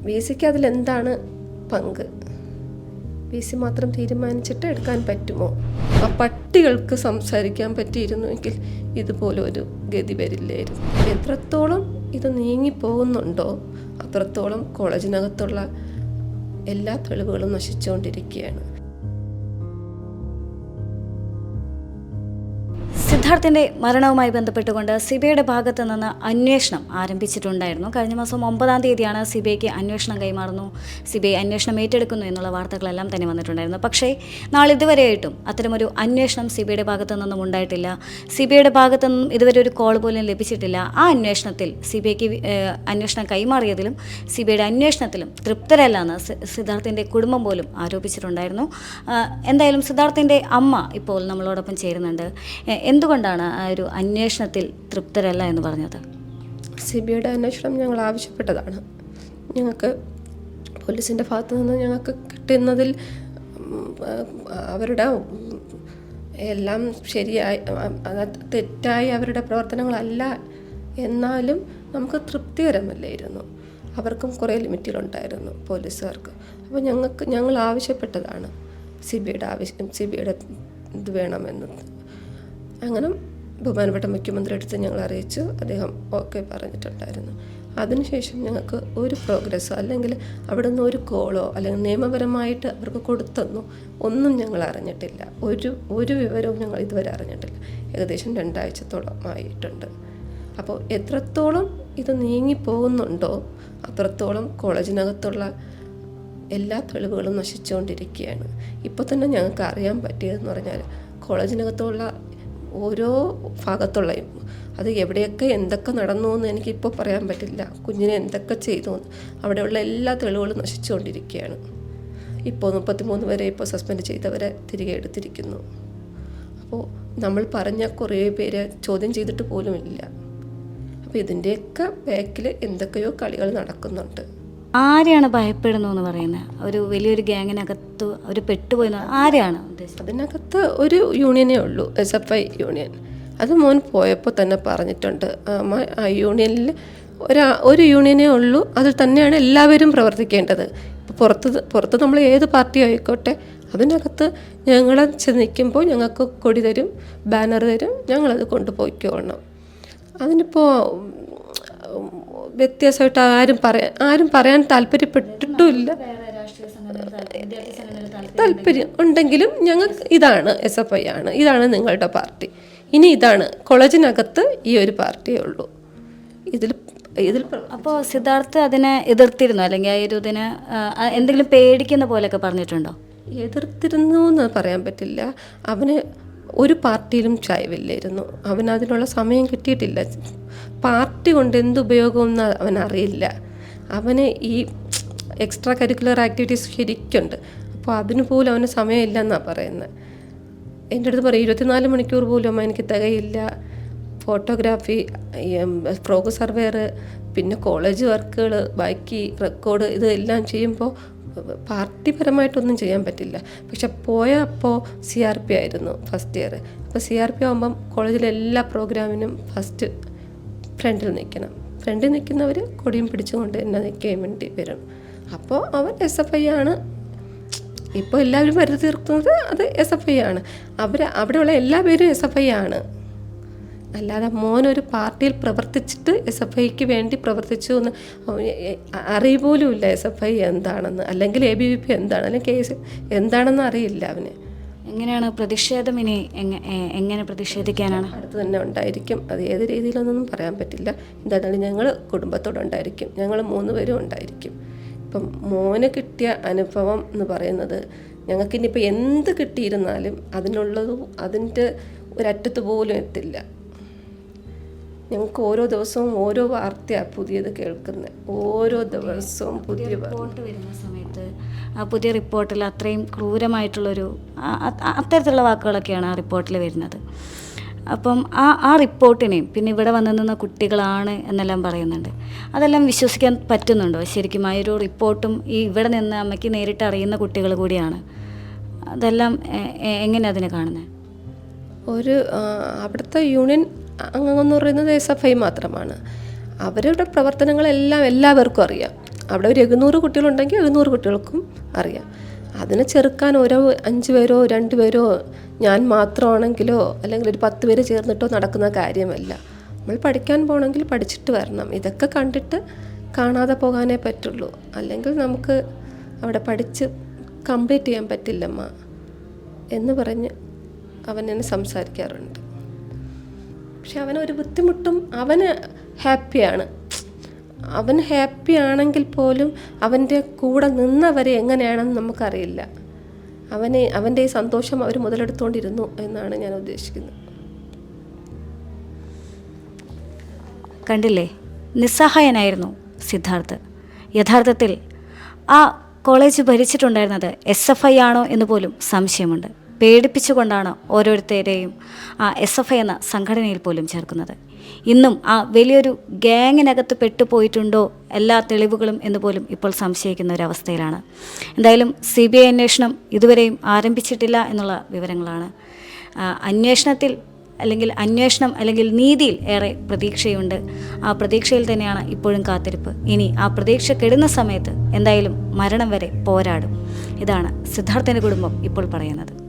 V സിക്ക് അതിലെന്താണ് പങ്ക്? വി സി മാത്രം തീരുമാനിച്ചിട്ട് എടുക്കാൻ പറ്റുമോ? ആ പട്ടികൾക്ക് സംസാരിക്കാൻ പറ്റിയിരുന്നുവെങ്കിൽ ഇതുപോലെ ഒരു ഗതി വരില്ലായിരുന്നു. എത്രത്തോളം ഇത് നീങ്ങിപ്പോകുന്നുണ്ടോ അത്രത്തോളം കോളേജിനകത്തുള്ള എല്ലാ തെളിവുകളും നശിച്ചുകൊണ്ടിരിക്കുകയാണ്. സിദ്ധാർത്ഥിന്റെ മരണവുമായി ബന്ധപ്പെട്ടുകൊണ്ട് സിബിഐയുടെ ഭാഗത്ത് നിന്ന് അന്വേഷണം ആരംഭിച്ചിട്ടുണ്ടായിരുന്നു. കഴിഞ്ഞ മാസം ഒമ്പതാം തീയതിയാണ് സിബിഐക്ക് അന്വേഷണം കൈമാറുന്നു. സിബിഐ അന്വേഷണം ഏറ്റെടുക്കുന്നു എന്നുള്ള വാർത്തകളെല്ലാം തന്നെ വന്നിട്ടുണ്ടായിരുന്നു. പക്ഷേ നാളിതുവരെയായിട്ടും അത്തരമൊരു അന്വേഷണം സിബിഐയുടെ ഭാഗത്തു നിന്നും ഉണ്ടായിട്ടില്ല. സിബിഐയുടെ ഭാഗത്തു നിന്നും ഇതുവരെ ഒരു കോൾ പോലും ലഭിച്ചിട്ടില്ല. ആ അന്വേഷണത്തിൽ സിബിഐക്ക് അന്വേഷണം കൈമാറിയതിലും സിബിഐയുടെ അന്വേഷണത്തിലും തൃപ്തരല്ല എന്ന് സി- സിദ്ധാർത്ഥിന്റെ കുടുംബം പോലും ആരോപിച്ചിട്ടുണ്ടായിരുന്നു. എന്തായാലും സിദ്ധാർത്ഥിന്റെ അമ്മ ഇപ്പോൾ നമ്മളോടൊപ്പം ചേരുന്നുണ്ട്. എന്തുകൊണ്ടാണ് ആ ഒരു അന്വേഷണത്തിൽ തൃപ്തരല്ല എന്ന് പറഞ്ഞത്? സി ബി ഐയുടെ അന്വേഷണം ഞങ്ങൾ ആവശ്യപ്പെട്ടതാണ്. ഞങ്ങൾക്ക് പോലീസിന്റെ ഭാഗത്തു നിന്ന് ഞങ്ങൾക്ക് കിട്ടുന്നതിൽ അവരുടെ എല്ലാം ശരിയായി തെറ്റായി അവരുടെ പ്രവർത്തനങ്ങളല്ല എന്നാലും നമുക്ക് തൃപ്തികരമല്ലായിരുന്നു. അവർക്കും കുറേ ലിമിറ്റുകളുണ്ടായിരുന്നു പോലീസുകാർക്ക്. അപ്പോൾ ഞങ്ങൾക്ക് ഞങ്ങൾ ആവശ്യപ്പെട്ടതാണ് സി ബി ഐയുടെ ആവശ്യം സി ബി ഐയുടെ ഇത് വേണമെന്ന്. അങ്ങനെ ബഹുമാനപ്പെട്ട മുഖ്യമന്ത്രി അടുത്ത് ഞങ്ങൾ അറിയിച്ചു. അദ്ദേഹം ഓക്കെ പറഞ്ഞിട്ടുണ്ടായിരുന്നു. അതിനുശേഷം ഞങ്ങൾക്ക് ഒരു പ്രോഗ്രസ്സോ അല്ലെങ്കിൽ അവിടെ നിന്ന് ഒരു കോളോ അല്ലെങ്കിൽ നിയമപരമായിട്ട് അവർക്ക് കൊടുത്തെന്നോ ഒന്നും ഞങ്ങൾ അറിഞ്ഞിട്ടില്ല. ഒരു ഒരു വിവരവും ഞങ്ങൾ ഇതുവരെ അറിഞ്ഞിട്ടില്ല. ഏകദേശം രണ്ടാഴ്ചത്തോളം ആയിട്ടുണ്ട് അപ്പോൾ എത്രത്തോളം ഇത് നീങ്ങിപ്പോകുന്നുണ്ടോ അത്രത്തോളം കോളേജിനകത്തുള്ള എല്ലാ തെളിവുകളും നശിച്ചുകൊണ്ടിരിക്കുകയാണ്. ഇപ്പോൾ തന്നെ ഞങ്ങൾക്ക് അറിയാൻ പറ്റിയതെന്ന് പറഞ്ഞാൽ കോളേജിനകത്തുള്ള ഓരോ ഭാഗത്തുള്ളയും അത് എവിടെയൊക്കെ എന്തൊക്കെ നടന്നു എന്ന് എനിക്കിപ്പോൾ പറയാൻ പറ്റില്ല. കുഞ്ഞിനെ എന്തൊക്കെ ചെയ്തു അവിടെയുള്ള എല്ലാ തെളിവുകളും നശിച്ചുകൊണ്ടിരിക്കുകയാണ്. ഇപ്പോൾ മുപ്പത്തിമൂന്ന് വരെ ഇപ്പോൾ സസ്പെൻഡ് ചെയ്തവരെ തിരികെ എടുത്തിരിക്കുന്നു. അപ്പോൾ നമ്മൾ പറഞ്ഞ കുറേ പേരെ ചോദ്യം ചെയ്തിട്ട് പോലും ഇല്ല അപ്പോൾ ഇതിന്റെയൊക്കെ ബാക്കിൽ എന്തൊക്കെയോ കളികൾ നടക്കുന്നുണ്ട്. ആരെയാണ് ഭയപ്പെടുന്നതെന്ന് പറയുന്നത് ഒരു വലിയൊരു ഗ്യാങ്ങിനകത്ത് അവർ പെട്ടുപോയെന്ന് ആരെയാണ് ഉദ്ദേശിച്ചത്? അതിനകത്ത് ഒരു യൂണിയനേ ഉള്ളൂ എസ് എഫ് ഐ യൂണിയൻ. അത് മോൻ പോയപ്പോൾ തന്നെ പറഞ്ഞിട്ടുണ്ട്. ആ യൂണിയനിൽ ഒരു ഒരു യൂണിയനേ ഉള്ളൂ അതിൽ തന്നെയാണ് എല്ലാവരും പ്രവർത്തിക്കേണ്ടത്. ഇപ്പോൾ പുറത്ത് പുറത്ത് നമ്മൾ ഏത് പാർട്ടി ആയിക്കോട്ടെ അതിനകത്ത് ഞങ്ങൾ ചെന്ന് നിൽക്കുമ്പോൾ ഞങ്ങൾക്ക് കൊടി തരും ബാനർ തരും ഞങ്ങളത് കൊണ്ടുപോയിക്കോളണം. അതിനിപ്പോൾ വ്യത്യാസമായിട്ട് ആരും പറയാൻ ആരും പറയാൻ താല്പര്യപ്പെട്ടിട്ടുമില്ല. താല്പര്യം ഉണ്ടെങ്കിലും ഞങ്ങൾക്ക് ഇതാണ് എസ് എഫ് ഐ ആണ്. ഇതാണ് നിങ്ങളുടെ പാർട്ടി. ഇനി ഇതാണ് കോളേജിനകത്ത് ഈ ഒരു പാർട്ടിയേ ഉള്ളൂ. ഇതിൽ ഇതിൽ അപ്പോൾ സിദ്ധാർത്ഥ് അതിനെ എതിർത്തിരുന്നു? അല്ലെങ്കിൽ ആ ഒരു ഇതിന് എന്തെങ്കിലും പേടിക്കുന്ന പോലെയൊക്കെ പറഞ്ഞിട്ടുണ്ടോ? എതിർത്തിരുന്നു എന്ന് പറയാൻ പറ്റില്ല. അവന് ഒരു പാർട്ടിയിലും ചായവില്ലായിരുന്നു. അവൻ അതിനുള്ള സമയം കിട്ടിയിട്ടില്ല. പാർട്ടി കൊണ്ട് എന്ത് ഉപയോഗമെന്ന് അവൻ അറിയില്ല. അവന് ഈ എക്സ്ട്രാ കരിക്കുലർ ആക്ടിവിറ്റീസ് ശരിക്കുണ്ട്. അപ്പോൾ അതിന് പോലും അവന് സമയമില്ല എന്നാണ് പറയുന്നത് എന്റെ അടുത്ത് പറയും ഇരുപത്തിനാല് മണിക്കൂർ പോലും അമ്മ എനിക്ക് തികയില്ല. ഫോട്ടോഗ്രാഫി ഫ്രോഗ് സർവേർ പിന്നെ കോളേജ് വർക്കുകൾ ബാക്കി റെക്കോർഡ് ഇതെല്ലാം ചെയ്യുമ്പോൾ പാർട്ടിപരമായിട്ടൊന്നും ചെയ്യാൻ പറ്റില്ല. പക്ഷെ പോയ അപ്പോൾ സി ആർ പി ആയിരുന്നു ഫസ്റ്റ് ഇയർ അപ്പോൾ സി ആർ പി ആകുമ്പം കോളേജിലെ എല്ലാ പ്രോഗ്രാമിനും ഫസ്റ്റ് ഫ്രണ്ടിൽ നിൽക്കണം. ഫ്രണ്ടിൽ നിൽക്കുന്നവർ കൊടിയും പിടിച്ചുകൊണ്ട് എന്നെ നിൽക്കാൻ വേണ്ടി വരും. അപ്പോൾ അവൻ എസ് എഫ് ഐ ആണ്. ഇപ്പോൾ എല്ലാവരും വരുത്തി തീർക്കുന്നത് അത് എസ് എഫ് ഐ ആണ്. അവർ അവിടെയുള്ള എല്ലാ പേരും എസ് എഫ് ഐ ആണ്. അല്ലാതെ മോനൊരു പാർട്ടിയിൽ പ്രവർത്തിച്ചിട്ട് എസ് എഫ് ഐക്ക് വേണ്ടി പ്രവർത്തിച്ചു എന്ന് അറിയ പോലും ഇല്ല എസ് എഫ് ഐ എന്താണെന്ന്. അല്ലെങ്കിൽ എ ബി വി പി എന്താണ്? അല്ലെങ്കിൽ കേസ് എന്താണെന്ന് അറിയില്ല അവന്. എങ്ങനെയാണ് പ്രതിഷേധം ഇനി എങ്ങനെ പ്രതിഷേധിക്കാനാണ്? അടുത്ത് തന്നെ ഉണ്ടായിരിക്കും. അത് ഏത് രീതിയിലൊന്നും പറയാൻ പറ്റില്ല. എന്തായാലും ഞങ്ങൾ കുടുംബത്തോടുണ്ടായിരിക്കും ഞങ്ങൾ മൂന്ന് പേരും ഉണ്ടായിരിക്കും. ഇപ്പം മോന് കിട്ടിയ അനുഭവം എന്ന് പറയുന്നത് ഞങ്ങൾക്കിനിപ്പോൾ എന്ത് കിട്ടിയിരുന്നാലും അതിനുള്ളതും അതിന്റെ ഒരറ്റത്ത് പോലും എത്തില്ല. ഞങ്ങൾക്ക് ഓരോ ദിവസവും ഓരോ വാർത്തയാണ് പുതിയത് കേൾക്കുന്നത് ഓരോ ദിവസവും പുതിയ റിപ്പോർട്ട് വരുന്ന സമയത്ത് ആ പുതിയ റിപ്പോർട്ടിൽ അത്രയും ക്രൂരമായിട്ടുള്ളൊരു അത്തരത്തിലുള്ള വാക്കുകളൊക്കെയാണ് ആ റിപ്പോർട്ടിൽ വരുന്നത്. അപ്പം ആ ആ റിപ്പോർട്ടിനെയും പിന്നെ ഇവിടെ വന്നു നിന്ന കുട്ടികളാണ് എന്നെല്ലാം പറയുന്നുണ്ട്. അതെല്ലാം വിശ്വസിക്കാൻ പറ്റുന്നുണ്ടോ? ശരിക്കും ആ ഒരു റിപ്പോർട്ടും ഈ ഇവിടെ നിന്ന് അമ്മയ്ക്ക് നേരിട്ട് അറിയുന്ന കുട്ടികൾ കൂടിയാണ്. അതെല്ലാം എങ്ങനെ അതിനെ കാണുന്നത് ഒരു അവിടുത്തെ യൂണിയൻ അംഗമെന്ന് പറയുന്നത് എസ് എഫ് ഐ മാത്രമാണ്. അവരുടെ പ്രവർത്തനങ്ങളെല്ലാം എല്ലാവർക്കും അറിയാം. അവിടെ ഒരു എഴുന്നൂറ് കുട്ടികളുണ്ടെങ്കിൽ എഴുന്നൂറ് കുട്ടികൾക്കും അറിയാം. അതിനെ ചെറുക്കാൻ ഓരോ അഞ്ച് പേരോ രണ്ട് പേരോ ഞാൻ മാത്രമാണെങ്കിലോ അല്ലെങ്കിൽ ഒരു പത്ത് പേര് ചേർന്നിട്ടോ നടക്കുന്ന കാര്യമല്ല. നമ്മൾ പഠിക്കാൻ പോകണമെങ്കിൽ പഠിച്ചിട്ട് വരണം. ഇതൊക്കെ കണ്ടിട്ട് കാണാതെ പോകാനേ പറ്റുള്ളൂ. അല്ലെങ്കിൽ നമുക്ക് അവിടെ പഠിച്ച് കംപ്ലീറ്റ് ചെയ്യാൻ പറ്റില്ലമ്മ എന്ന് പറഞ്ഞ് അവൻ എന്നെ സംസാരിക്കാറുണ്ട്. പക്ഷെ അവനൊരു ബുദ്ധിമുട്ടും അവന് ഹാപ്പിയാണ്. അവൻ ഹാപ്പി ആണെങ്കിൽ പോലും അവന്റെ കൂടെ നിന്നവരെ എങ്ങനെയാണെന്ന് നമുക്കറിയില്ല. അവനെ അവന്റെ ഈ സന്തോഷം അവർ മുതലെടുത്തുകൊണ്ടിരുന്നു എന്നാണ് ഞാൻ ഉദ്ദേശിക്കുന്നത്. കണ്ടില്ലേ? നിസ്സഹായനായിരുന്നു സിദ്ധാർത്ഥ്. യഥാർത്ഥത്തിൽ ആ കോളേജ് ഭരിച്ചിട്ടുണ്ടായിരുന്നത് എസ് എഫ് ഐ ആണോ എന്ന് പോലും സംശയമുണ്ട്. പേടിപ്പിച്ചുകൊണ്ടാണ് ഓരോരുത്തരെയും ആ എസ് എഫ് ഐ എന്ന സംഘടനയിൽ പോലും ചേർക്കുന്നത്. ഇന്നും ആ വലിയൊരു ഗ്യാങ്ങിനകത്ത് പെട്ടുപോയിട്ടുണ്ടോ എല്ലാ തെളിവുകളും എന്ന് പോലും ഇപ്പോൾ സംശയിക്കുന്ന ഒരവസ്ഥയിലാണ്. എന്തായാലും സി ബി ഐ അന്വേഷണം ഇതുവരെയും ആരംഭിച്ചിട്ടില്ല എന്നുള്ള വിവരങ്ങളാണ്. അന്വേഷണത്തിൽ അല്ലെങ്കിൽ അന്വേഷണം അല്ലെങ്കിൽ നീതിയിൽ ഏറെ പ്രതീക്ഷയുണ്ട്. ആ പ്രതീക്ഷയിൽ തന്നെയാണ് ഇപ്പോഴും കാത്തിരിപ്പ്. ഇനി ആ പ്രതീക്ഷ കെടുന്ന സമയത്ത് എന്തായാലും മരണം വരെ പോരാടും. ഇതാണ് സിദ്ധാർത്ഥന്റെ കുടുംബം ഇപ്പോൾ പറയുന്നത്.